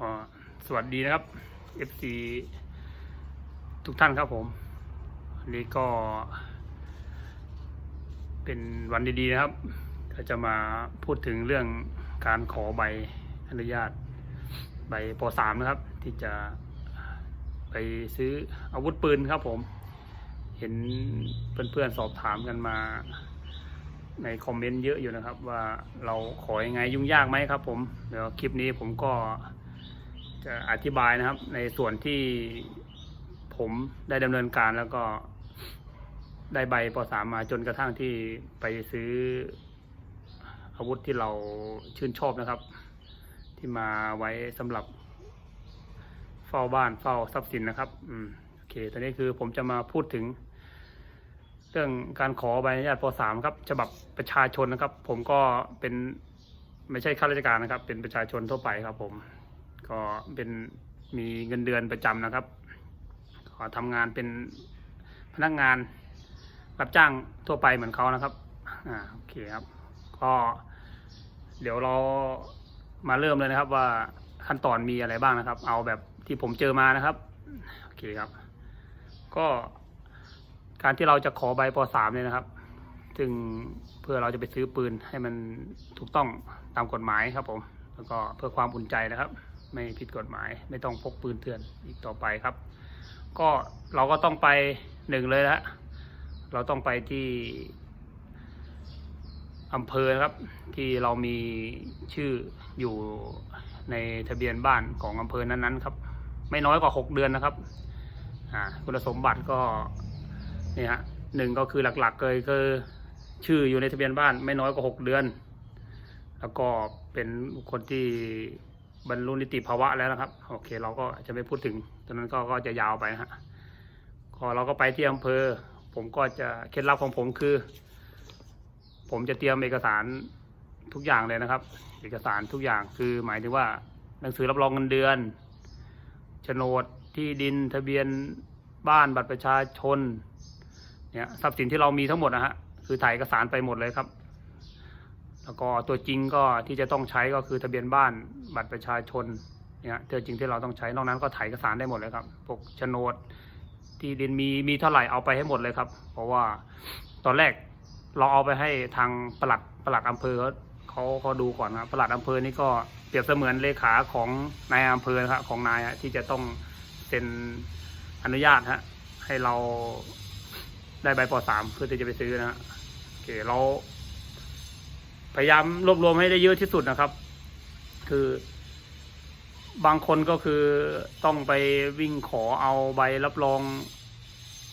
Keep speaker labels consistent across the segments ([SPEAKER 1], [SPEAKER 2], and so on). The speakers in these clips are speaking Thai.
[SPEAKER 1] ก็สวัสดีนะครับ FC ทุกท่านครับผมวันนี้ก็ เป็นวันดีๆนะครับ ก็จะมาพูดถึงเรื่องการขอใบอนุญาตใบป .3 นะครับ ที่จะไปซื้ออาวุธปืนครับผม เห็นเพื่อนๆสอบถามกันมาในคอมเมนต์เยอะอยู่นะครับ ว่าเราขอยังไงยุ่งยากไหมครับผมเดี๋ยวคลิปนี้ผมก็ จะอธิบายนะครับ ในส่วนที่ผมได้ดำเนินการแล้วก็ได้ใบป .3 มมาจนกระทั่งที่ไปซื้ออาวุธที่เราชื่นชอบนะครับ ที่มาไว้สำหรับเฝ้าบ้านเฝ้าทรัพย์สินนะครับอืมโอเคตอนนี้คือผมจะมาพูดถึง เรื่องการขอใบอนุญาตป .3 ครับฉบับประชาชนนะครับ ผมก็เป็นไม่ใช่ข้าราชการนะครับ เป็นประชาชนทั่วไปครับผม ก็เป็นมีเงินเดือนประจำนะครับ ขอทำงานเป็นพนักงานรับจ้างทั่วไปเหมือนเขานะครับ อ่าโอเคครับ ก็เดี๋ยวเรามาเริ่มเลยนะครับว่าขั้นตอนมีอะไรบ้างนะครับ เอาแบบที่ผมเจอมานะครับ โอเคครับ ก็การที่เราจะขอใบป .3 เนี่ยนะครับ ซึ่งเพื่อเราจะไปซื้อปืนให้มันถูกต้องตามกฎหมายครับผม แล้วก็เพื่อความอุ่นใจนะครับ ไม่ผิดกฎหมาย ไม่ต้องพกปืนเถื่อนอีกต่อไปครับ ก็เราก็ต้องไปหนึ่งเลยนะเราต้องไปที่อำเภอครับ ที่เรามีชื่ออยู่ในทะเบียนบ้านของอำเภอนั้นๆครับ ไม่น้อยกว่าหกเดือนนะครับคุณสมบัติก็นี่ฮะหนึ่งก็คือหลักๆเลยคือชื่ออยู่ในทะเบียนบ้านไม่น้อยกว่าหกเดือน แล้วก็เป็นคนที่ บรรลุนิติภาวะแล้วนะครับ โอเค เราก็จะไม่พูดถึงตอนนั้นก็ก็จะยาวไปฮะก็เราก็ไปที่อำเภอ ผมก็จะเคล็ดลับของผมคือ ผมจะเตรียมเอกสารทุกอย่างเลยนะครับ เอกสารทุกอย่างคือหมายถึงว่าหนังสือรับรองเงินเดือนโฉนดที่ดินทะเบียนบ้านบัตรประชาชนเนี่ยทรัพย์สินที่เรามีทั้งหมดนะฮะคือถ่ายเอกสารไปหมดเลยครับ แล้วก็ตัวจริงก็ที่จะต้องใช้ก็คือทะเบียนบ้านบัตรประชาชนเนี่ยตัวจริงที่เราต้องใช้นอกนั้นก็ถ่ายเอกสารได้หมดเลยครับพวกโฉนดที่ดินมีมีเท่าไหร่เอาไปให้หมดเลยครับ เพราะว่าตอนแรกเราเอาไปให้ทางปลัดปลัดอำเภอเขาเขาดูก่อนครับปลัดอำเภอนี่ก็เปรียบเสมือนเลขาของนายอำเภอครับของนายที่จะต้องเซ็นอนุญาตฮะให้เราได้ใบป .3 เพื่อที่จะไปซื้อนะฮะโอเคเรา พยายามรวบรวมให้ได้เยอะที่สุดนะครับ คือบางคนก็คือต้องไปวิ่งขอเอาใบรับรอง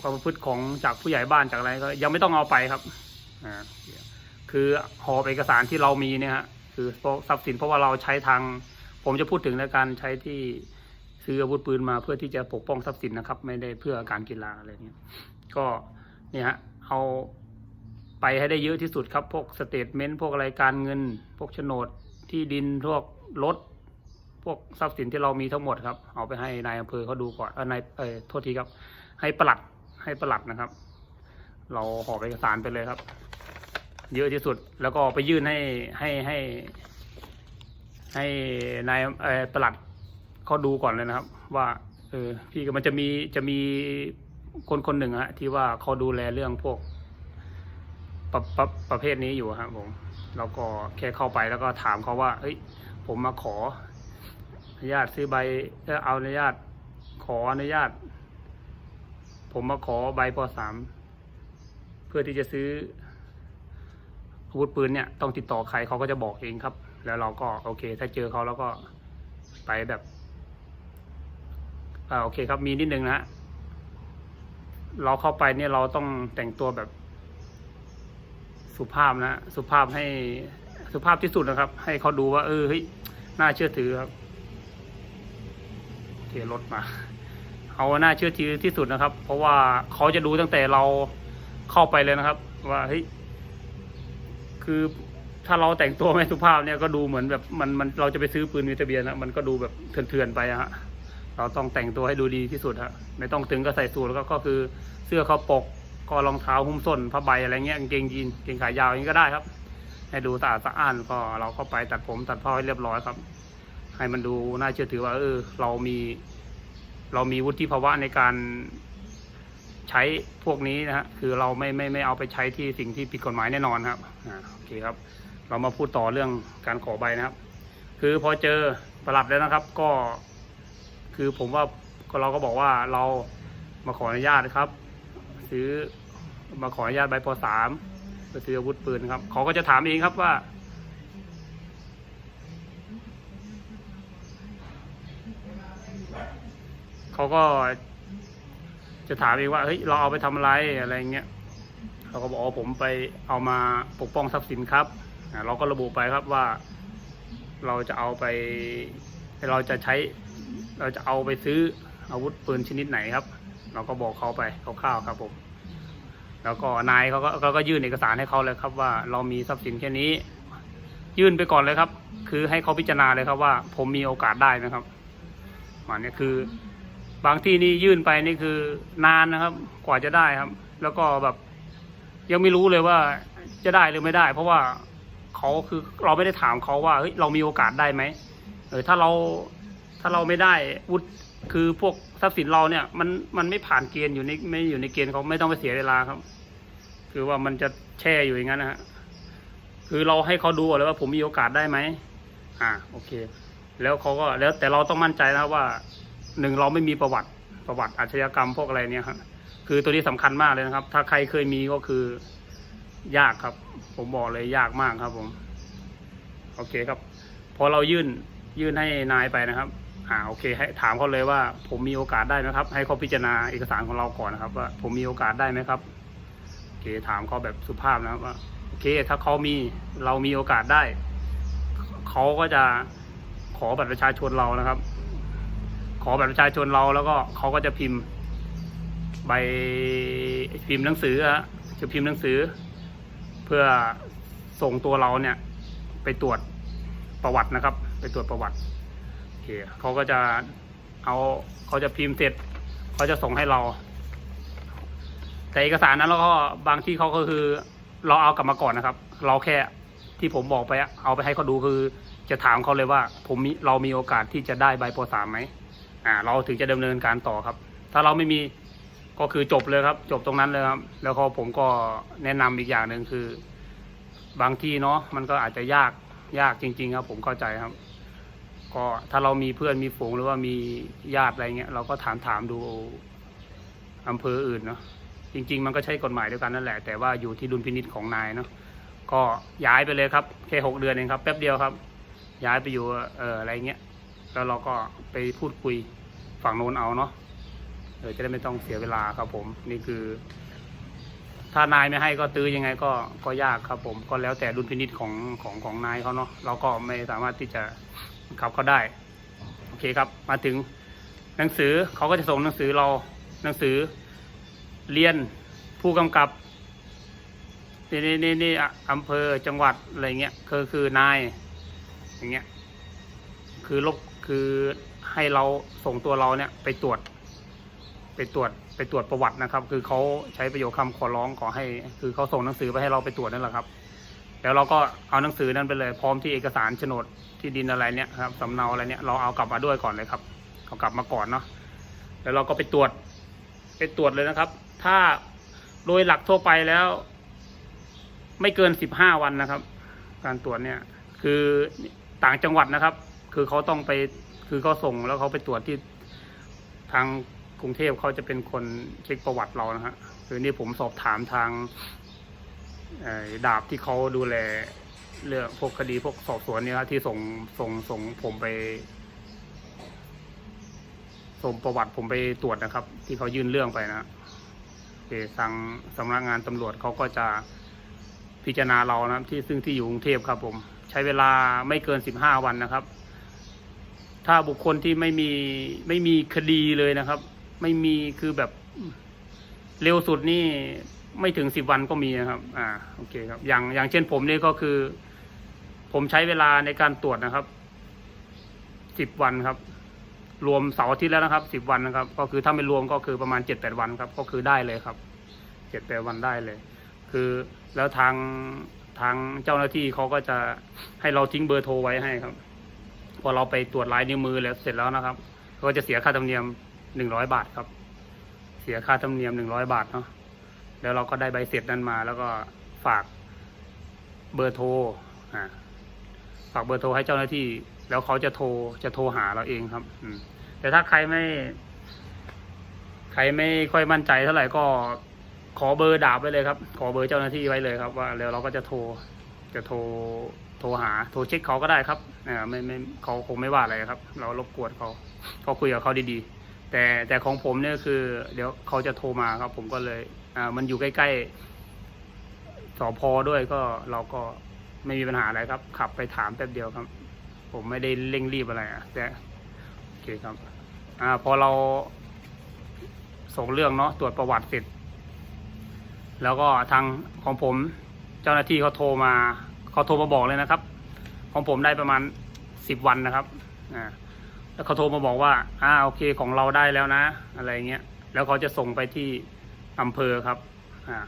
[SPEAKER 1] ความประพฤติของจากผู้ใหญ่บ้านจากอะไรก็ยังไม่ต้องเอาไปครับอ่าคือหอบเอกสารที่เรามีเนี่ยฮะคือทรัพย์สินเพราะว่าเราใช้ทาง ผมจะพูดถึงในการใช้ที่ซื้ออาวุธปืนมาเพื่อที่จะปกป้องทรัพย์สินนะครับ ไม่ได้เพื่อการกีฬาอะไรเงี้ยก็เนี่ยฮะเอา ไปให้ได้เยอะที่สุดครับ พวกสเตทเมนต์พวกอะไรการเงิน พวกโฉนดที่ดินพวกรถพวกทรัพย์สินที่เรามีทั้งหมดครับ เอาไปให้นายอำเภอเขาดูก่อนเออนายเออโทษทีครับ ให้ประหลัดให้ประหลัดนะครับ เราหอบเอกสารไปเลยครับ เยอะที่สุดแล้วก็ไปยื่นให้ให้ให้ ให้นายเออประหลัดเขาดูก่อนเลยนะครับ ว่า เออพี่ก็มันจะมีจะมีคนคนหนึ่งฮะที่ว่าเขาดูแลเรื่องพวก ประประประเภทนี้อยู่ครับผมเราก็แค่เข้าไปแล้วก็ถามเขาว่า เฮ้ย ผมมาขออนุญาตซื้อใบเออเอาอนุญาต ขออนุญาต ผมมาขอใบปสามเพื่อที่จะซื้ออาวุธปืนเนี่ยต้องติดต่อใครเขาก็จะบอกเองครับ แล้วเราก็โอเค ถ้าเจอเขาแล้วก็ไปแบบอ่าโอเคครับมีนิดนึงนะฮะเราเข้าไปเนี่ยเราต้องแต่งตัวแบบ สุภาพนะสุภาพให้สุภาพที่สุดนะครับ ให้เขาดูว่าเออเฮ้ยน่าเชื่อถือครับเทรถมา เอาน่าเชื่อถือที่สุดนะครับ เพราะว่าเขาจะดูตั้งแต่เราเข้าไปเลยนะครับ ว่าเฮ้ยคือถ้าเราแต่งตัวไม่สุภาพเนี่ยก็ดูเหมือนแบบมันมันเราจะไปซื้อปืนมีทะเบียนนะมันก็ดูแบบเถื่อนๆไปอะฮะเราต้องแต่งตัวให้ดูดีที่สุดฮะไม่ต้องตึงก็ใส่สูทแล้วก็คือเสื้อเขาปก ก็รองเท้าหุ้มส้นผ้าใบอะไรเงี้ยกางเกงยีนเกงขายาวอย่างนี้ก็ได้ครับ ให้ดูสะอาดสะอ้านก็เราเข้าไปตัดผมตัดพ่อให้เรียบร้อยครับ ให้มันดูน่าเชื่อถือว่าเออ เรามี เรามีวุฒิภาวะในการใช้พวกนี้นะฮะคือเราไม่ไม่ไม่เอาไปใช้ที่สิ่งที่ผิดกฎหมายแน่นอนครับอ่าโอเคครับ เรามาพูดต่อเรื่องการขอใบนะครับ คือพอเจอประหลัดแล้วนะครับ ก็ คือผมว่าเราก็บอกว่าเรามาขออนุญาตครับ ซื้อ มาขออนุญาตใบปสามไปซื้ออาวุธปืนครับเขาก็จะถามเองครับว่า เขาก็จะถามเองว่าเฮ้ยเราเอาไปทำอะไรอะไรเงี้ยเราก็บอกว่าผมไปเอามาปกป้องทรัพย์สินครับเราก็ระบุไปครับว่า เราจะเอาไป เราจะใช้ เราจะเอาไปซื้ออาวุธปืนชนิดไหนครับ เราก็บอกเขาไปคร่าวๆครับผม แล้วก็นายเขาก็เขาก็ยื่นเอกสารให้เขาเลยครับว่าเรามีทรัพย์สินแค่นี้ ยื่นไปก่อนเลยครับ คือให้เขาพิจารณาเลยครับว่า ผมมีโอกาสได้ไหมครับมันเนี่ยคือบางที่นี่ยื่นไปนี่คือนานนะครับ กว่าจะได้ครับ แล้วก็แบบ ยังไม่รู้เลยว่าจะได้หรือไม่ได้ เพราะว่าเขาคือเราไม่ได้ถามเขาว่าเฮ้ยเรามีโอกาสได้ไหมเออถ้าเราถ้าเราไม่ได้วุฒิ คือพวกทรัพย์สินเราเนี่ย มันมันไม่ผ่านเกณฑ์อยู่ในไม่อยู่ในเกณฑ์เขาไม่ต้องไปเสียเวลาครับ คือว่ามันจะแช่อยู่อย่างนั้นนะฮะคือเราให้เขาดูก่อนเลยว่าผมมีโอกาสได้ไหมอ่า โอเค แล้วเขาก็แล้วแต่เราต้องมั่นใจนะว่าหนึ่งเราไม่มีประวัติประวัติอาชญากรรมพวกอะไรเนี่ยครับคือตัวนี้สำคัญมากเลยนะครับ ถ้าใครเคยมีก็คือยากครับ ผมบอกเลยยากมากครับผม โอเคครับ พอเรายื่นยื่นให้นายไปนะครับ อ่าโอเค ให้ถามเขาเลยว่า ผมมีโอกาสได้ไหมครับ ให้เขาพิจารณาเอกสารของเราก่อนนะครับ ว่าผมมีโอกาสได้ไหมครับโอเคถามเขาแบบสุภาพนะครับว่าโอเค ถ้าเขามีเรามีโอกาสได้เขาก็จะขอบัตรประชาชนเรานะครับ ขอบัตรประชาชนเราแล้วก็เขาก็จะพิมพ์ ใบพิมพ์หนังสือฮะจะพิมพ์หนังสือ เพื่อส่งตัวเราเนี่ย ไปตรวจประวัตินะครับ ไปตรวจประวัติ เคเขาก็จะเอาเขาจะพิมพ์เสร็จเขาจะส่งให้เรา แต่เอกสารนั้นเราก็บางที่เขาก็คือ เราเอากลับมาก่อนนะครับ เราแค่ที่ผมบอกไปเอาไปให้เขาดูคือ จะถามเขาเลยว่า ผมมีเรามีโอกาสที่จะได้ใบปสามไหมอ่า เราถึงจะดำเนินการต่อครับ ถ้าเราไม่มีก็คือจบเลยครับ จบตรงนั้นเลยครับ แล้วก็ผมก็แนะนำอีกอย่างหนึ่งคือ บางที่เนาะมันก็อาจจะยากยากจริง ๆ ครับ ผมเข้าใจครับ ก็ถ้าเรามีเพื่อนมีฝูงหรือว่ามีญาติอะไรเงี้ยเราก็ถามถามดูอำเภออื่นเนาะจริง ๆ มันก็ใช้กฎหมายเดียวกันนั่นแหละ แต่ว่าอยู่ที่ดุลพินิจของนายเนาะก็ย้ายไปเลยครับแค่หกเดือนเองครับแป๊บเดียวครับ ย้ายไปอยู่เอออะไรเงี้ยแล้วเราก็ไปพูดคุยฝั่งโน้นเอาเนาะเออจะได้ไม่ต้องเสียเวลาครับผมนี่คือ ถ้านายไม่ให้ก็ตื้อยังไงก็ก็ยากครับผม ก็แล้วแต่ดุลพินิจของของของนายเขาเนาะเราก็ไม่สามารถที่จะ บังคับเขาได้ โอเคครับ มาถึงหนังสือเขาก็จะส่งหนังสือเราหนังสือเรียนผู้กำกับนี่นี่นี่นี่อำเภอจังหวัดอะไรเงี้ยคือคือนายอย่างเงี้ยคือลบคือให้เราส่งตัวเราเนี่ยไปตรวจ ไปตรวจไปตรวจประวัตินะครับ คือเขาใช้ประโยคคำขอร้องขอให้ คือเขาส่งหนังสือไปให้เราไปตรวจนั่นแหละครับ แล้วเราก็เอาหนังสือนั้นไปเลย พร้อมที่เอกสารโฉนดที่ดินอะไรเนี่ยครับสำเนาอะไรเนี่ยเราเอากลับมาด้วยก่อนเลยครับเอากลับมาก่อนเนาะแล้วเราก็ไปตรวจไปตรวจเลยนะครับ ถ้าโดยหลักทั่วไปแล้ว ไม่เกินสิบห้าวันนะครับ การตรวจเนี่ย คือต่างจังหวัดนะครับ คือเขาต้องไปคือเขาส่งแล้วเขาไปตรวจที่ทางกรุงเทพเขาจะเป็นคนเช็คประวัติเรานะฮะคือนี่ผมสอบถามทาง ดาบที่เขาดูแลเรื่องพวกคดีพวกสอบสวนเนี่ยครับที่ส่งส่งส่งผมไปส่งประวัติผมไปตรวจนะครับ ที่เขายื่นเรื่องไปนะโอเคทางสำนักงานตำรวจเขาก็จะพิจารณาเรานะครับที่ซึ่งที่อยู่กรุงเทพครับ ผม ใช้เวลาไม่เกินสิบห้าวันนะครับ ถ้าบุคคลที่ไม่มีไม่มีคดีเลยนะครับ ไม่มีคือแบบเร็วสุดนี่ ไม่ถึงสิบวันก็มีนะครับ อ่า โอเคครับ อย่างอย่างเช่นผมนี่ก็คือ ผมใช้เวลาในการตรวจนะครับ สิบวันครับ รวมเสาร์อาทิตย์แล้วนะครับ สิบวันนะครับ ก็คือถ้าไม่รวมก็คือประมาณเจ็ดแปดวันครับ ก็คือได้เลยครับ เจ็ดแปดวันได้เลย คือแล้วทางทางเจ้าหน้าที่เขาก็จะให้เราทิ้งเบอร์โทรไว้ให้ครับ พอเราไปตรวจลายนิ้วมือแล้วเสร็จแล้วนะครับ ก็จะเสียค่าธรรมเนียมหนึ่งร้อยบาทครับ เสียค่าธรรมเนียมหนึ่งร้อยบาทเนาะ แล้วเราก็ได้ใบเสร็จนั้นมา แล้วก็ฝากเบอร์โทรฝากเบอร์โทรให้เจ้าหน้าที่ แล้วเขาจะโทรจะโทรหาเราเองครับ อืม แต่ถ้าใครไม่ ใครไม่ค่อยมั่นใจเท่าไหร่ก็ขอเบอร์ดาบไว้เลยครับ ขอเบอร์เจ้าหน้าที่ไว้เลยครับว่าแล้วเราก็จะโทรจะโทรโทรหาโทรเช็คเขาก็ได้ครับอ่าไม่ไม่เขาคงไม่ว่าอะไรครับ เรารบกวนเขาเขาคุยกับเขาดีๆ แต่แต่ของผมเนี่ยคือ เดี๋ยวเขาจะโทรมาครับ ผมก็เลย อ่ามันอยู่ใกล้ๆสพด้วยก็เราก็ไม่มีปัญหาอะไรครับ ขับไปถามแป๊บเดียวครับ ผมไม่ได้เร่งรีบอะไรอะแต่โอเคครับ อ่า พอเราส่งเรื่องเนาะตรวจประวัติเสร็จ แล้วก็ทางของผมเจ้าหน้าที่เขาโทรมาเขาโทรมาบอกเลยนะครับ ของผมได้ประมาณสิบวันนะครับอ่าแล้วเขาโทรมาบอกว่า อ่า โอเคของเราได้แล้วนะ อะไรเงี้ย แล้วเขาจะส่งไปที่ อำเภอครับอ่า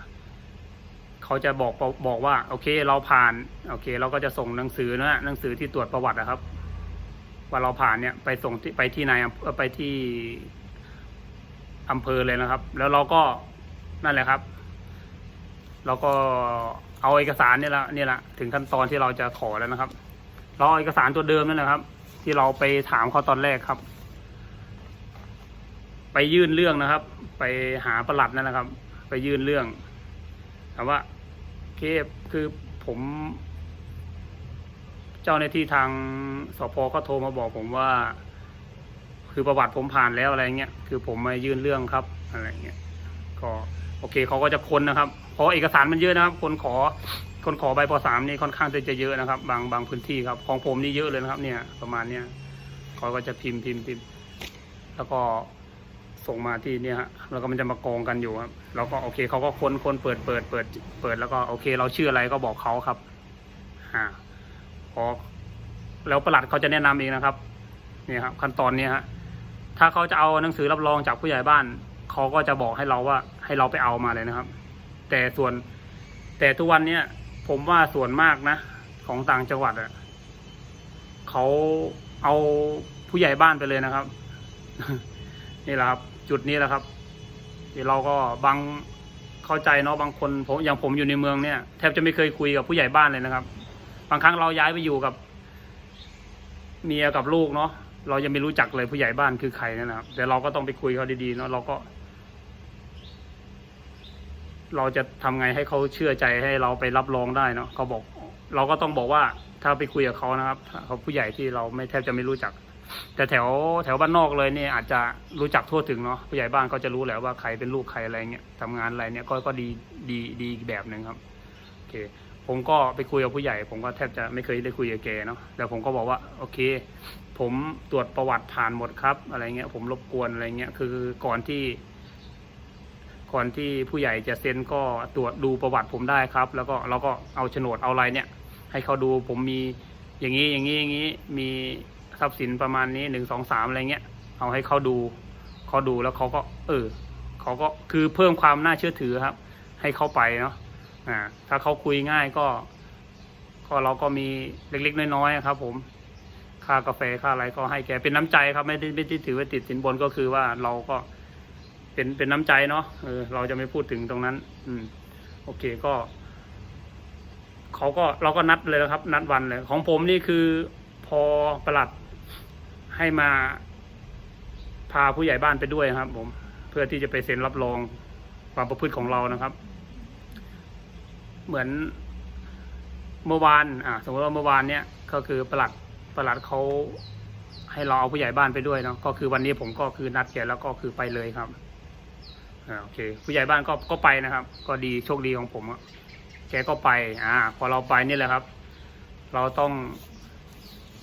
[SPEAKER 1] เขาจะบอกบอกว่า โอเค เราผ่าน โอเค เราก็จะส่งหนังสือนะหนังสือที่ตรวจประวัตินะครับ ว่าเราผ่านเนี่ยไปส่งที่ไปที่นายไปที่อำเภอเลยนะครับ แล้วเราก็นั่นแหละครับ เราก็เอาเอกสารเนี่ยละเนี่ยแหละถึงขั้นตอนที่เราจะขอแล้วนะครับ เราเอาเอกสารตัวเดิมนั่นแหละครับ ที่เราไปถามเขาตอนแรกครับ ไปยื่นเรื่องนะครับ ไปหาประหลัดนั่นแหละครับ ไปยื่นเรื่องถามว่าเคคือผม เจ้าหน้าที่ทางสพก็โทรมาบอกผมว่า คือประวัติผมผ่านแล้วอะไรเงี้ยคือผมมายื่นเรื่องครับอะไรเงี้ยก็โอเคเขาก็จะค้นนะครับเพราะเอกสารมันเยอะนะครับ คนขอ คนขอใบปสามนี่ค่อนข้างจะเยอะนะครับ บางบางพื้นที่ครับ ของผมนี่เยอะเลยนะครับ เนี่ย ประมาณเนี้ยเขาก็จะพิมพ์พิมพ์พิมพ์แล้วก็ ส่งมาที่เนี่ยฮะแล้วก็มันจะมากองกันอยู่ครับแล้วก็โอเคเขาก็ค้นค้นเปิดเปิดเปิดเปิดแล้วก็โอเค เราชื่ออะไรก็บอกเขาครับอ่าพอแล้วประหลัดเขาจะแนะนำเองนะครับนี่ครับขั้นตอนนี้ฮะถ้าเขาจะเอาหนังสือรับรองจากผู้ใหญ่บ้านเขาก็จะบอกให้เราว่าให้เราไปเอามาเลยนะครับ แต่ส่วน แต่ทุกวันเนี้ยผมว่าส่วนมากนะ ของต่างจังหวัดอะเขาเอาผู้ใหญ่บ้านไปเลยนะครับ นี่แหละครับ จุดนี้แหละครับเดี๋ยวเราก็บางเข้าใจเนาะบางคนผมอย่างผมอยู่ในเมืองเนี่ยแทบจะไม่เคยคุยกับผู้ใหญ่บ้านเลยนะครับ บางครั้งเราย้ายไปอยู่กับเมียกับลูกเนาะเรายังไม่รู้จักเลยผู้ใหญ่บ้านคือใครนั่นนะครับแต่เราก็ต้องไปคุยเขาดีๆเนาะเราก็ เราจะทำไงให้เขาเชื่อใจให้เราไปรับรองได้เนาะเขาบอก เราก็ต้องบอกว่าถ้าไปคุยกับเขานะครับเขาผู้ใหญ่ที่เราไม่แทบจะไม่รู้จัก แต่แถวแถวบ้านนอกเลยเนี่ยอาจจะรู้จักทั่วถึงเนาะผู้ใหญ่บ้านก็จะรู้และว่าใครเป็นลูกใครอะไรเงี้ยทำงานอะไรเนี่ยก็ก็ดีดีดีอีกแบบหนึ่งครับโอเค ผมก็ไปคุยกับผู้ใหญ่ ผมก็แทบจะไม่เคยได้คุยกับแกเนาะแต่ผมก็บอกว่าโอเค ผมตรวจประวัติผ่านหมดครับ อะไรเงี้ยผมรบกวนอะไรเงี้ยคือก่อนที่ก่อนที่ผู้ใหญ่จะเซ็นก็ตรวจดูประวัติผมได้ครับ แล้วก็เราก็เอาโฉนดเอาอะไรเนี่ย ให้เขาดูผมมีอย่างนี้อย่างนี้อย่างนี้มี ทรัพย์สินประมาณนี้หนึ่งสองสามอะไรเงี้ยเอาให้เขาดูเขาดูแล้วเขาก็ เออเขาก็คือเพิ่มความน่าเชื่อถือครับ ให้เขาไปเนาะอ่าถ้าเขาคุยง่ายก็ ก็เราก็มีเล็กๆน้อยๆครับ ผมค่ากาแฟค่าอะไรก็ให้แกเป็นน้ำใจครับไม่ได้ไม่ได้ถือว่าติดสินบนก็คือว่าเราก็เป็นเป็นน้ำใจเนาะเออเราจะไม่พูดถึงตรงนั้น อืม โอเคก็เขาก็เราก็นัดเลยนะครับ นัดวันเลย ของผมนี่คือ พอประหลัด ให้มา พาผู้ใหญ่บ้านไปด้วยครับ ผม เพื่อที่จะไปเซ็นรับรองความประพฤติของเรานะครับ เหมือนเมื่อวาน อ่า สมมติว่าเมื่อวานเนี้ยก็คือประหลัดประหลัดเขาให้เราเอาผู้ใหญ่บ้านไปด้วยเนาะก็คือวันนี้ผมก็คือนัดแกแล้วก็คือไปเลยครับอ่าโอเค ผู้ใหญ่บ้านก็ก็ไปนะครับ ก็ดีโชคดีของผมอะแกก็ไป อ่า พอเราไปนี่แหละครับ เราต้อง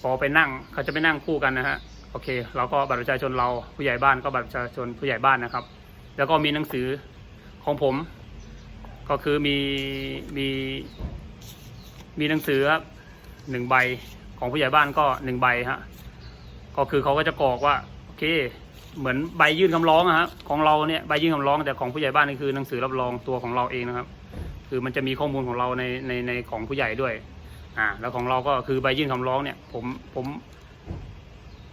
[SPEAKER 1] พอไปนั่งเขาจะไปนั่งคู่กันนะฮะโอเค เราก็บัตรประชาชนเราผู้ใหญ่บ้านก็บัตรประชาชนผู้ใหญ่บ้านนะครับ แล้วก็มีหนังสือของผม ก็คือมีมีมีหนังสือครับหนึ่งใบของผู้ใหญ่บ้านก็หนึ่งใบฮะก็คือเขาก็จะกรอกว่าโอเค เหมือนใบยื่นคำร้องอะฮะของเราเนี่ยใบยื่นคำร้องแต่ของผู้ใหญ่บ้านนี่คือหนังสือรับรองตัวของเราเองนะครับ คือมันจะมีข้อมูลของเราในในในของผู้ใหญ่ด้วย อ่า แล้วของเราก็คือใบยื่นคำร้องเนี่ย ผมผม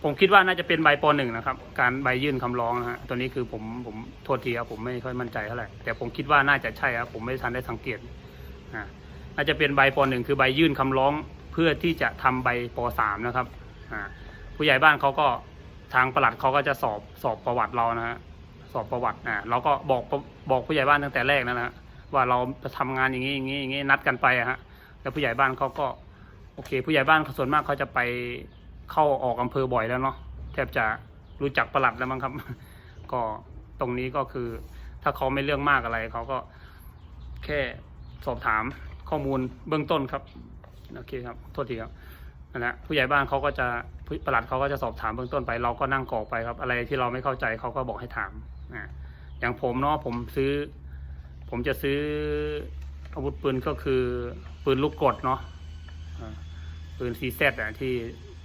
[SPEAKER 1] ผมคิดว่าน่าจะเป็นใบปหนึ่งนะครับ การใบยื่นคำร้องนะฮะตัวนี้คือผมผมโทษทีครับผมไม่ค่อยมั่นใจเท่าไหร่แต่ผมคิดว่าน่าจะใช่ครับผมไม่ทันได้สังเกตอ่าน่าจะเป็นใบปหนึ่งคือใบยื่นคำร้องเพื่อที่จะทำใบปสามนะครับ อ่า ผู้ใหญ่บ้านเขาก็ทางประหลัดเขาก็จะสอบสอบประวัติเรานะฮะสอบประวัติอ่าเราก็บอกบอกผู้ใหญ่บ้านตั้งแต่แรกนะฮะว่าเราจะทำงานอย่างนี้อย่างนี้อย่างนี้นัดกันไปอะฮะ แล้วผู้ใหญ่บ้านเขาก็ โอเค ผู้ใหญ่บ้านส่วนมากเขาจะไปเข้าออกอำเภอบ่อยแล้วเนาะแทบจะรู้จักประหลัดแล้วมั้งครับ ก็ตรงนี้ก็คือ ถ้าเขาไม่เรื่องมากอะไรเขาก็แค่สอบถามข้อมูลเบื้องต้นครับโอเคครับโทษทีครับนั่นแหละผู้ใหญ่บ้านเขาก็จะประหลัดเขาก็จะสอบถามเบื้องต้นไป เราก็นั่งกรอกไปครับ อะไรที่เราไม่เข้าใจเขาก็บอกให้ถามอ่าอย่างผมเนาะผมซื้อ ผมจะซื้ออาวุธปืนก็คือ ปืนลูกกรดเนาะอ่าปืนซีเซอะที่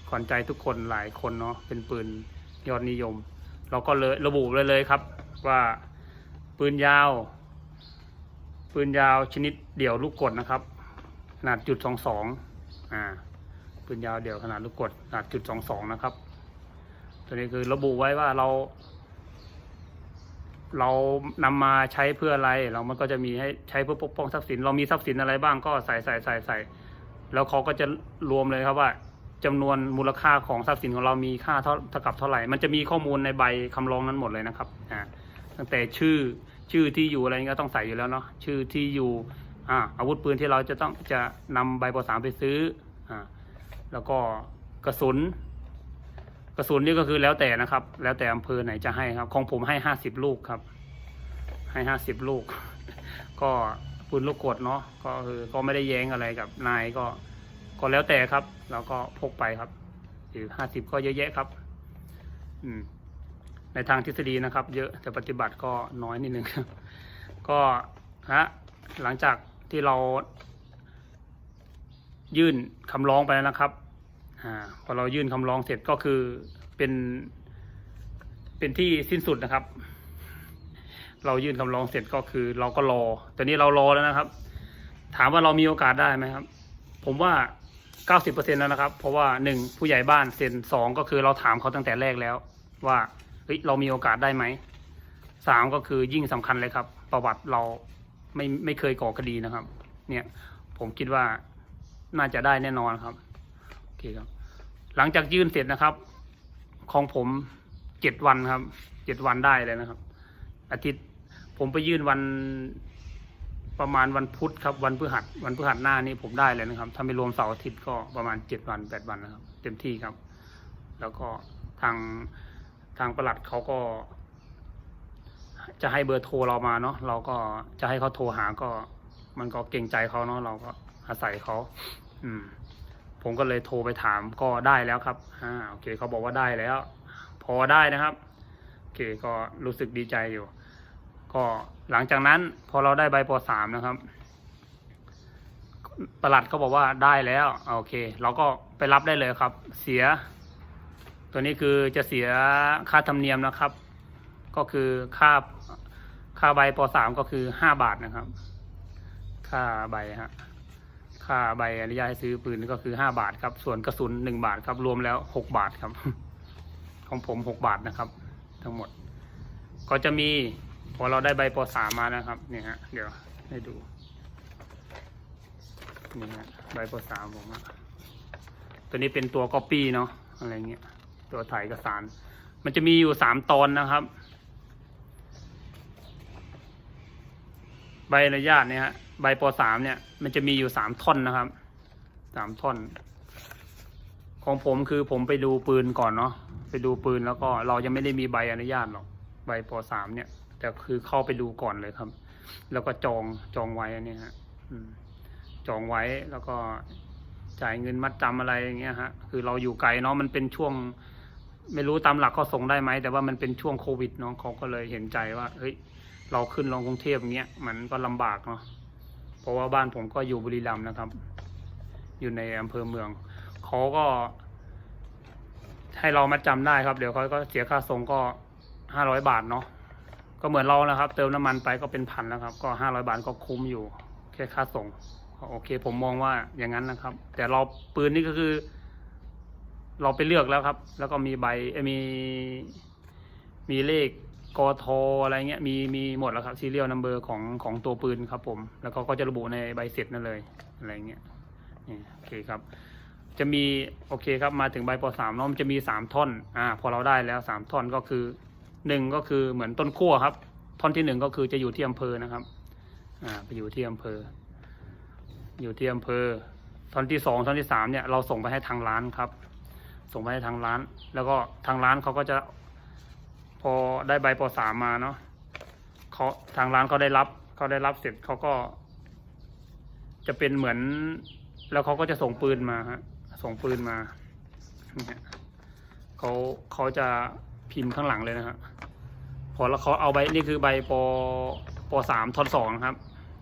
[SPEAKER 1] ขวัญใจทุกคนหลายคนเนาะเป็นปืนยอดนิยม เราก็เลยระบุเลยเลยครับ ว่าปืนยาว ปืนยาวชนิดเดี่ยวลูกกดนะครับ ขนาดจุดสองสองอ่าปืนยาวเดี่ยวขนาดลูกกดขนาดจุดสองสองนะครับ ตัวนี้คือระบุไว้ว่าเรา เรานำมาใช้เพื่ออะไร เรามันก็จะมีให้ใช้เพื่อปกป้องทรัพย์สิน เรามีทรัพย์สินอะไรบ้างก็ใส่ใส่ใส่ใส่แล้วเขาก็จะรวมเลยครับว่าจำนวนมูลค่าของทรัพย์สินของเรามีค่าเท่าเท่ากับเท่าไหร่ มันจะมีข้อมูลในใบคำร้องนั้นหมดเลยนะครับอ่าตั้งแต่ชื่อชื่อที่อยู่อะไรก็ต้องใส่อยู่แล้วเนาะชื่อที่อยู่อ่าอาวุธปืนที่เราจะต้องจะนำใบปสามไปซื้ออ่าแล้วก็กระสุน กระสุนนี่ก็คือแล้วแต่นะครับ แล้วแต่อำเภอไหนจะให้ครับ ของผมให้ห้าสิบลูกครับ ให้ห้าสิบลูก ก็ปืนลูกกดเนาะก็คือก็ไม่ได้แย้งอะไรกับนายก็ก็แล้วแต่ครับเราก็พกไปครับหรือห้าสิบก็เยอะแยะครับ อืม ในทางทฤษฎีนะครับ เยอะแต่ปฏิบัติก็น้อยนิดนึงก็ฮะหลังจากที่เรายื่นคำร้องไปแล้วนะครับ พอเรายื่นคำร้องเสร็จก็คือเป็นเป็นที่สิ้นสุดนะครับ เรายื่นคำร้องเสร็จก็คือเราก็รอตอนนี้เรารอแล้วนะครับ ถามว่าเรามีโอกาสได้ไหมครับ ผมว่า90%แล้วนะครับ เพราะว่าหนึ่งผู้ใหญ่บ้านเซ็นสองก็คือเราถามเขาตั้งแต่แรกแล้ว ว่าเฮ้ยเรามีโอกาสได้ไหมสามก็คือยิ่งสำคัญเลยครับ ประวัติเราไม่ไม่เคยก่อคดีนะครับ เนี่ยผมคิดว่าน่าจะได้แน่นอนครับ เคครับ หลังจากยื่นเสร็จนะครับ ของผมเจ็ดวันครับเจ็ดวันได้เลยนะครับ อาทิตย์ผมไปยื่นวันประมาณวันพุธครับ วันพฤหัสวันพฤหัสหน้านี้ผมได้เลยนะครับ ถ้าไม่รวมเสาร์อาทิตย์ก็ประมาณเจ็ดวันแปดวันนะครับ เต็มที่ครับ แล้วก็ทางทางประหลัดเขาก็ จะให้เบอร์โทรเรามาเนาะเราก็จะให้เขาโทรหาก็ มันก็เกรงใจเขาเนาะเราก็อาศัยเขาอืม ผมก็เลยโทรไปถามก็ได้แล้วครับอ่าโอเคเขาบอกว่าได้แล้ว พอได้นะครับโอเคก็รู้สึกดีใจอยู่ ก็หลังจากนั้นพอเราได้ใบปสามนะครับประหลัดเขาบอกว่าได้แล้วโอเค เราก็ไปรับได้เลยครับ เสีย ตัวนี้คือจะเสียค่าธรรมเนียมนะครับ ก็คือค่าค่าใบปสามก็คือห้าบาทนะครับ ค่าใบฮะ ค่าใบอนุญาตให้ซื้อปืนก็คือห้าบาทครับ ส่วนกระสุนหนึ่งบาทครับ รวมแล้วหกบาทครับ ของผมหกบาทนะครับ ทั้งหมด ก็จะมีพอเราได้ใบปสามมานะครับ เนี่ยฮะ เดี๋ยวให้ดู นี่ฮะใบปสามผมอะตัวนี้เป็นตัวก๊อปปี้เนาะ อะไรเงี้ย ตัวถ่ายเอกสาร มันจะมีอยู่สามตอนนะครับ ใบอนุญาตเนี่ยฮะ ใบปสามเนี่ย มันจะมีอยู่สามท่อนนะครับสามท่อน ของผมคือผมไปดูปืนก่อนเนาะไปดูปืนแล้วก็เรายังไม่ได้มีใบอนุญาตหรอกใบปสามเนี่ย แต่คือเข้าไปดูก่อนเลยครับ แล้วก็จองจองไว้อันนี้ฮะจองไว้แล้วก็จ่ายเงินมัดจำอะไรอย่างเงี้ยฮะคือเราอยู่ไกลเนาะมันเป็นช่วง ไม่รู้ตามหลักเขาส่งได้ไหมแต่ว่ามันเป็นช่วงโควิดเนาะเขาก็เลยเห็นใจว่าเฮ้ยเราขึ้นลงกรุงเทพอย่างเงี้ยมันก็ลำบากเนาะ เพราะว่าบ้านผมก็อยู่บุรีรัมย์นะครับ อยู่ในอำเภอเมือง เขาก็ให้เรามัดจำได้ครับ เดี๋ยวเขาก็เสียค่าส่งก็ห้าร้อยบาทเนาะ ก็เหมือนเรานะครับ เติมน้ำมันไปก็เป็นพันแล้วครับ ก็ห้าร้อยบาทก็คุ้มอยู่ แค่ค่าส่ง โอเค ผมมองว่าอย่างนั้นนะครับ แต่เราปืนนี่ก็คือ เราไปเลือกแล้วครับ แล้วก็มีใบมีมีเลข กทอะไรเงี้ยมีมีหมดแล้วครับซีเรียลนัมเบอร์ของของตัวปืนครับผม แล้วก็ก็จะระบุในใบเสร็จนั่นเลยอะไรเงี้ยนี่โอเคครับ จะมีโอเคครับมาถึงใบปสามเนาะมันจะมีสามท่อนอ่าพอเราได้แล้วสามท่อนก็คือหนึ่งก็คือเหมือนต้นขั้วครับ ท่อนที่หนึ่งก็คือจะอยู่ที่อำเภอนะครับอ่าไปอยู่ที่อำเภอ อยู่ที่อำเภอ ท่อนที่สองท่อนที่สามเนี่ยเราส่งไปให้ทางร้านครับ ส่งไปให้ทางร้าน แล้วก็ทางร้านเขาก็จะ พอได้ใบปสามมาเนาะเขาทางร้านเขาได้รับเขาได้รับเสร็จเขาก็ จะเป็นเหมือน แล้วเขาก็จะส่งปืนมาฮะส่งปืนมาเนี่ยเขาเขาจะพิมพ์ข้างหลังเลยนะฮะพอแล้วเขาเอาใบนี่คือใบปปสามท่อนสองครับ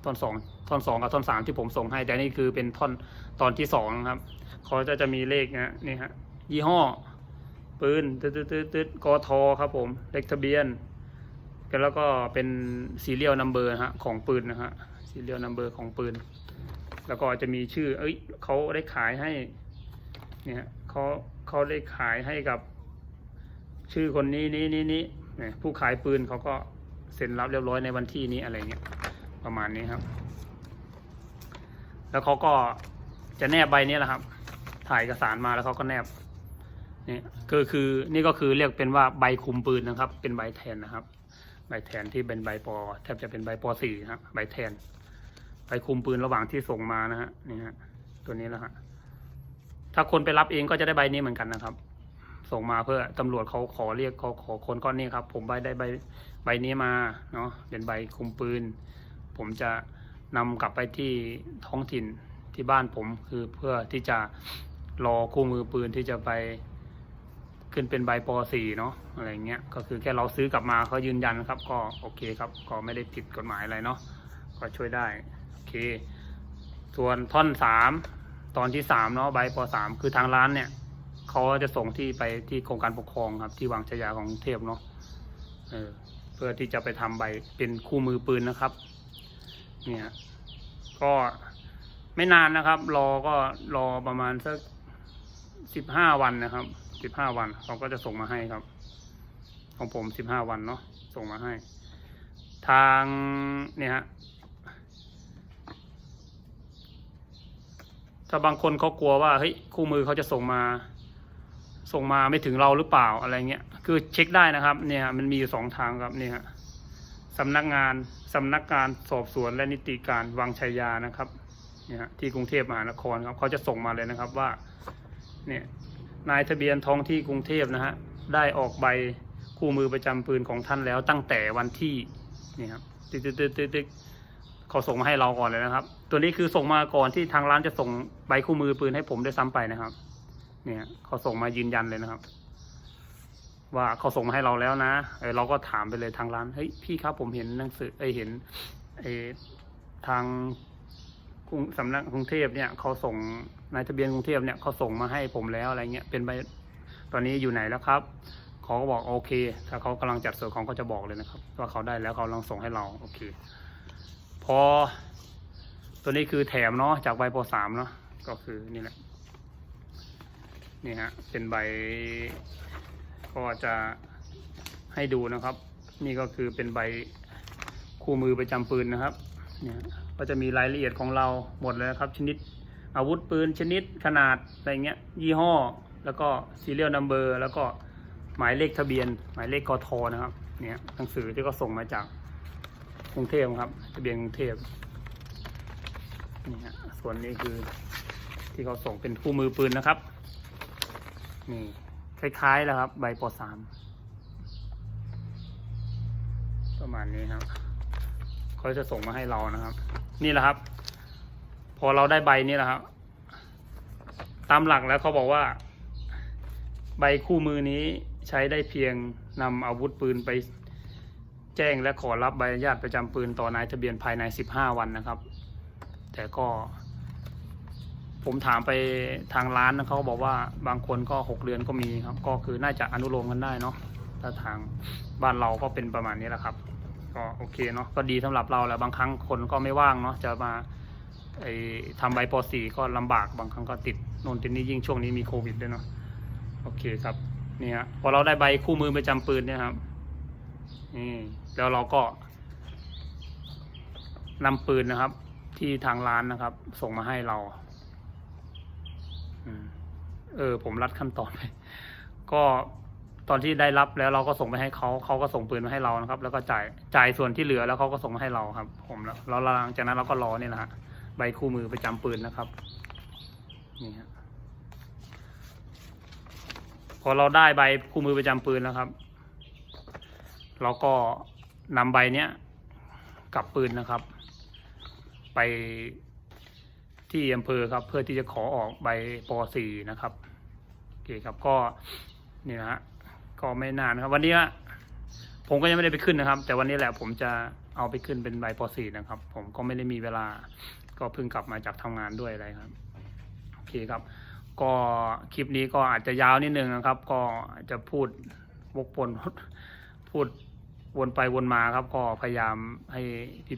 [SPEAKER 1] ท่อนสองท่อนสองกับท่อนสามที่ผมส่งให้ แต่นี่คือเป็นท่อนตอนที่สองนะครับเขาจะจะมีเลขนะนี่ฮะยี่ห้อ ปืนตึดตึดตึดตึ๊ดกทครับผมเลขทะเบียนแล้วก็เป็นซีเรียลนัมเบอร์ฮะของปืนนะฮะซีเรียลนัมเบอร์ของปืน แล้วก็จะมีชื่อ เอ้ยเขาได้ขายให้เนี่ยเขาเขาได้ขายให้กับ ชื่อคนนี้นี้นี้นี้เนี่ยผู้ขายปืนเขาก็เซ็นรับเรียบร้อยในวันที่นี้อะไรเงี้ยประมาณนี้ครับ แล้วเขาก็จะแนบใบนี้แหละครับ ถ่ายเอกสารมาแล้วเขาก็แนบ นี่คือคือนี่ก็คือเรียกเป็นว่าใบคุมปืนนะครับ เป็นใบแทนนะครับ ใบแทนที่เป็นใบปอแทบจะเป็นใบปอสี่ครับใบแทนใบคุมปืนระหว่างที่ส่งมานะฮะนี่ฮะตัวนี้แล้วฮะถ้าคนไปรับเองก็จะได้ใบนี้เหมือนกันนะครับ ส่งมาเพื่อตำรวจเขาขอเรียกเขาขอคนก้อนนี้ครับ ผมใบได้ใบใบนี้มาเนาะเป็นใบคุมปืน ผมจะนำกลับไปที่ท้องถิ่นที่บ้านผมคือเพื่อที่จะรอคู่มือปืนที่จะไป ขึ้นเป็นใบป .4 เนาะอะไรเงี้ยก็คือแค่เราซื้อกลับมาเขายืนยันครับ ก็โอเคครับก็ไม่ได้ผิดกฎหมายอะไรเนาะก็ช่วยได้โอเค ส่วนท่อนสามตอนที่สามเนาะใบป .3 คือทางร้านเนี่ยเขาจะส่งที่ไปที่โครงการปกครองครับ ที่วังชยาของเทพเนาะเออเพื่อที่จะไปทำใบเป็นคู่มือปืนนะครับ เนี่ย ก็ไม่นานนะครับ รอก็รอประมาณสักสิบห้าวันนะครับ สิบห้าวันเขาก็จะส่งมาให้ครับ ของผมสิบห้าวันเนาะส่งมาให้ ทางเนี่ยฮะถ้าบางคนเขากลัวว่าเฮ้ยคู่มือเขาจะส่งมา ส่งมาไม่ถึงเราหรือเปล่าอะไรเงี้ยคือเช็คได้นะครับ เนี่ยมันมีอยู่สองทางครับเนี่ยฮะสำนักงานสำนักงานสอบสวนและนิติการวังชัยยานะครับเนี่ยฮะที่กรุงเทพมหานครครับเขาจะส่งมาเลยนะครับว่า เนี่ย นายทะเบียนท้องที่กรุงเทพนะฮะได้ออกใบคู่มือประจำปืนของท่านแล้วตั้งแต่วันที่นี่ครับตึ๊ดตึ๊ดตึ๊ดตึ๊ดเขาส่งมาให้เราก่อนเลยนะครับ ตัวนี้คือส่งมาก่อนที่ทางร้านจะส่งใบคู่มือปืนให้ผมได้ซ้ำไปนะครับ เนี่ยเขาส่งมายืนยันเลยนะครับ ว่าเขาส่งมาให้เราแล้วนะเออเราก็ถามไปเลยทางร้านเฮ้ยพี่ครับผมเห็นหนังสือเอเห็นเอทาง สำนักกรุงเทพเนี่ยเขาส่งนายทะเบียนกรุงเทพเนี่ยเขาส่งมาให้ผมแล้วอะไรเงี้ยเป็นใบตอนนี้อยู่ไหนแล้วครับเขาก็บอกโอเค ถ้าเขากำลังจัดส่วนเขาก็จะบอกเลยนะครับว่าเขาได้แล้วเขากำลังส่งให้เราโอเค พอ ตัวนี้คือแถมเนาะจากใบปสามเนาะก็คือนี่แหละนี่ฮะเป็นใบก็จะให้ดูนะครับ นี่ก็คือเป็นใบคู่มือประจำปืนนะครับเนี่ย ก็จะมีรายละเอียดของเราหมดเลยนะครับ ชนิดอาวุธปืนชนิดขนาดอะไรเงี้ยยี่ห้อ แล้วก็ serial number แล้วก็หมายเลขทะเบียน หมายเลขกทนะครับเนี่ยหนังสือที่เขาส่งมาจากกรุงเทพครับ ทะเบียนกรุงเทพนี่ฮะส่วนนี้คือที่เขาส่งเป็นคู่มือปืนนะครับนี่คล้ายๆแล้วครับ ใบปสามประมาณนี้ครับเขาจะส่งมาให้เรานะครับ นี่แหละครับ พอเราได้ใบนี้แหละครับ ตามหลักแล้วเขาบอกว่า ใบคู่มือนี้ใช้ได้เพียงนำอาวุธปืนไปแจ้งและขอรับใบอนุญาตประจำปืนต่อนายทะเบียนภายใน 15 วันนะครับ แต่ก็ ผมถามไปทางร้านนะเขาบอกว่าบางคนก็ 6 เดือนก็มีครับ ก็คือน่าจะอนุโลมกันได้เนาะถ้าทางบ้านเราก็เป็นประมาณนี้แหละครับ ก็โอเคเนาะก็ดีสำหรับเราแหละบางครั้งคนก็ไม่ว่างเนาะจะมาไอ้ทำใบป .4 ก็ลำบากบางครั้งก็ติดโน่นติดนี่ยิ่งช่วงนี้มีโควิดด้วยเนาะโอเคครับนี่ฮะพอเราได้ใบคู่มือประจำปืนเนี่ยครับนี่แล้วเราก็นำปืนนะครับ ที่ทางร้านนะครับ ส่งมาให้เราอเออผมรัดขั้นตอนไปก็ ตอนที่ได้รับแล้วเราก็ส่งไปให้เขาเขาก็ส่งปืนมาให้เรานะครับ แล้วก็จ่ายจ่ายส่วนที่เหลือแล้วเขาก็ส่งมาให้เราครับ ผมแล้วแล้วหลังจากนั้นเราก็รอเนี่ยนะฮะใบคู่มือประจำปืนนะครับนี่ฮะพอเราได้ใบคู่มือประจำปืนแล้วครับ เราก็นำใบเนี้ยกลับปืนนะครับ ไปที่อำเภอครับ เพื่อที่จะขอออกใบป .4 นะครับโอเคครับก็นี่นะฮะ ก็ไม่นานครับวันนี้ผมก็ยังไม่ได้ไปขึ้นนะครับ แต่วันนี้แหละผมจะเอาไปขึ้นเป็นใบป .4 นะครับ ผมก็ไม่ได้มีเวลา ก็เพิ่งกลับมาจากทำงานด้วยอะไรครับโอเคครับ ก็คลิปนี้ก็อาจจะยาวนิดนึงนะครับ ก็จจะพูดวกวนพูดวนไปวนมาครับ ก็พยายามให้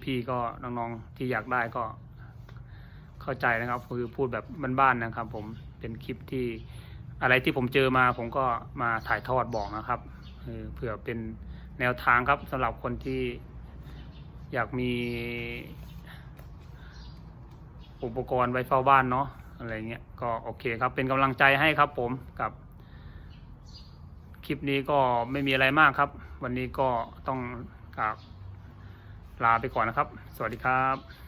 [SPEAKER 1] พี่ๆก็น้องๆที่อยากได้ก็เข้าใจนะครับ คือพูดแบบบ้านๆนะครับ ผมเป็นคลิปที่ อะไรที่ผมเจอมาผมก็มาถ่ายทอดบอกนะครับเผื่อเป็นแนวทางครับสำหรับคนที่อยากมีอุปกรณ์ไว้เฝ้าบ้านเนาะอะไรเงี้ยก็โอเคครับ เป็นกำลังใจให้ครับผมกับ คลิปนี้ก็ไม่มีอะไรมากครับ วันนี้ก็ต้องกราบลาไปก่อนนะครับ สวัสดีครับ